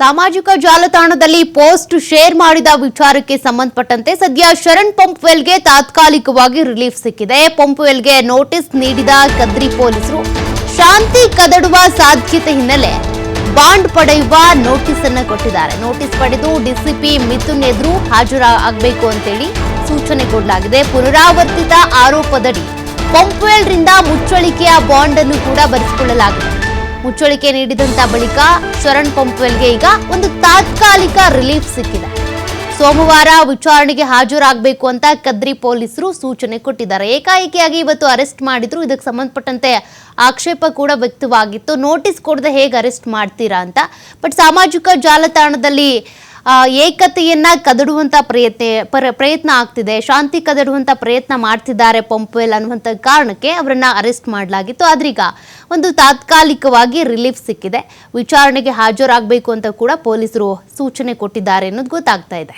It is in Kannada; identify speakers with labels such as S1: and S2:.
S1: ಸಾಮಾಜಿಕ ಜಾಲತಾಣದಲ್ಲಿ ಪೋಸ್ಟ್ ಶೇರ್ ಮಾಡಿದ ವಿಚಾರಕ್ಕೆ ಸಂಬಂಧಪಟ್ಟಂತೆ ಸದ್ಯ ಶರಣ್ ಪಂಪ್ವೆಲ್ಗೆ ತಾತ್ಕಾಲಿಕವಾಗಿ ರಿಲೀಫ್ ಸಿಕ್ಕಿದೆ. ಪಂಪ್ವೆಲ್ಗೆ ನೋಟಿಸ್ ನೀಡಿದ ಕದ್ರಿ ಪೊಲೀಸರು, ಶಾಂತಿ ಕದಡುವ ಸಾಧ್ಯತೆ ಹಿನ್ನೆಲೆ ಬಾಂಡ್ ಪಡೆಯುವ ನೋಟಿಸ್ ಅನ್ನು ಕೊಟ್ಟಿದ್ದಾರೆ. ನೋಟಿಸ್ ಪಡೆದು ಡಿಸಿಪಿ ಮಿಥುನ್ ಎದುರು ಹಾಜರಾಗಬೇಕು ಅಂತೇಳಿ ಸೂಚನೆ ಕೊಡಲಾಗಿದೆ. ಪುನರಾವರ್ತಿತ ಆರೋಪದಡಿ ಪಂಪ್ವೆಲ್ರಿಂದ ಮುಚ್ಚಳಿಕೆಯ ಬಾಂಡ್ ಅನ್ನು ಕೂಡ ಬರೆಸಿಕೊಳ್ಳಲಾಗಿದೆ. ಮುಚ್ಚಳಿಕೆ ನೀಡಿದಂತ ಬಳಿಕ ಶರಣ್ ಪಂಪ್ವೆಲ್ಗೆ ಈಗ ಒಂದು ತಾತ್ಕಾಲಿಕ ರಿಲೀಫ್ ಸಿಕ್ಕಿದೆ. ಸೋಮವಾರ ವಿಚಾರಣೆಗೆ ಹಾಜರಾಗಬೇಕು ಅಂತ ಕದ್ರಿ ಪೊಲೀಸರು ಸೂಚನೆ ಕೊಟ್ಟಿದ್ದಾರೆ. ಏಕಾಏಕಿಯಾಗಿ ಇವತ್ತು ಅರೆಸ್ಟ್ ಮಾಡಿದ್ರು. ಇದಕ್ಕೆ ಸಂಬಂಧಪಟ್ಟಂತೆ ಆಕ್ಷೇಪ ಕೂಡ ವ್ಯಕ್ತವಾಗಿತ್ತು. ನೋಟಿಸ್ ಕೊಡದೆ ಹೇಗೆ ಅರೆಸ್ಟ್ ಮಾಡ್ತೀರಾ ಅಂತ. ಬಟ್ ಸಾಮಾಜಿಕ ಜಾಲತಾಣದಲ್ಲಿ ಏಕತೆಯನ್ನ ಕದಡುವಂತ ಪ್ರಯತ್ನ ಪ್ರಯತ್ನ ಆಗ್ತಿದೆ. ಶಾಂತಿ ಕದಡುವಂತ ಪ್ರಯತ್ನ ಮಾಡ್ತಿದ್ದಾರೆ ಪಂಪ್ವೆಲ್ ಅನ್ನುವಂತ ಕಾರಣಕ್ಕೆ ಅವರನ್ನ ಅರೆಸ್ಟ್ ಮಾಡಲಾಗಿತ್ತು. ಆದ್ರೀಗ ಒಂದು ತಾತ್ಕಾಲಿಕವಾಗಿ ರಿಲೀಫ್ ಸಿಕ್ಕಿದೆ. ವಿಚಾರಣೆಗೆ ಹಾಜರಾಗಬೇಕು ಅಂತ ಕೂಡ ಪೊಲೀಸರು ಸೂಚನೆ ಕೊಟ್ಟಿದ್ದಾರೆ ಅನ್ನೋದು ಗೊತ್ತಾಗ್ತಾ ಇದೆ.